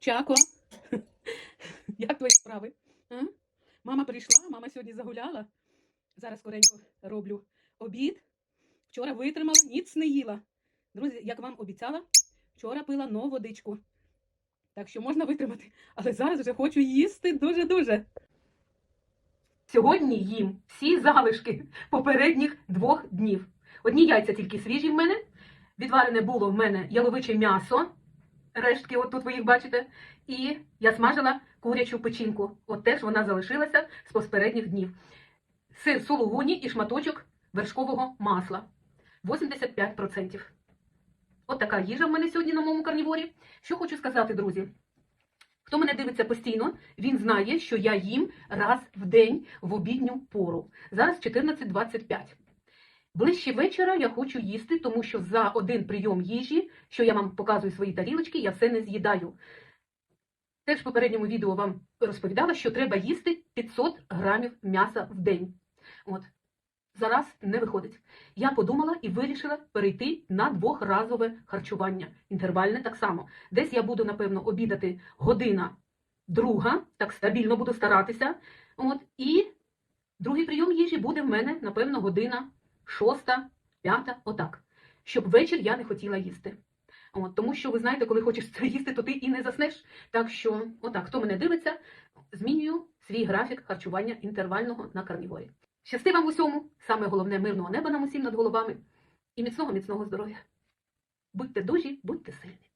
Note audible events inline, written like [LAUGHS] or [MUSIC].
Чако. [LAUGHS] Як твої справи? А? Мама прийшла, мама сьогодні загуляла. Зараз скоренько роблю обід. Вчора витримала, ніц не їла. Друзі, як вам обіцяла, вчора пила нову водичку. Так що можна витримати. Але зараз вже хочу їсти дуже-дуже. Сьогодні їм всі залишки попередніх двох днів. Одні яйця тільки свіжі в мене. Відварене було в мене яловиче м'ясо. Рештки, от тут ви їх бачите. І я смажила курячу печінку. От теж вона залишилася з попередніх днів. Сир сулугуні і шматочок вершкового масла. 85%. От така їжа в мене сьогодні на моєму карніворі. Що хочу сказати, друзі. Хто мене дивиться постійно, він знає, що я їм раз в день в обідню пору. Зараз 14.25. Ближче вечора я хочу їсти, тому що за один прийом їжі, що я вам показую свої тарілочки, я все не з'їдаю. Теж в попередньому відео вам розповідала, що треба їсти 500 грамів м'яса в день. От. Зараз не виходить. Я подумала і вирішила перейти на двохразове харчування. Інтервальне так само. Десь я буду, напевно, обідати година друга, так стабільно буду старатися. От, і другий прийом їжі буде в мене, напевно, година шоста, п'ята, отак. Щоб вечір я не хотіла їсти. От, тому що ви знаєте, коли хочеш це їсти, то ти і не заснеш. Так що, отак, хто мене дивиться, змінюю свій графік харчування інтервального на карніворі. Щасти вам усьому, саме головне мирного неба нам усім над головами і міцного міцного здоров'я. Будьте дужі, будьте сильні.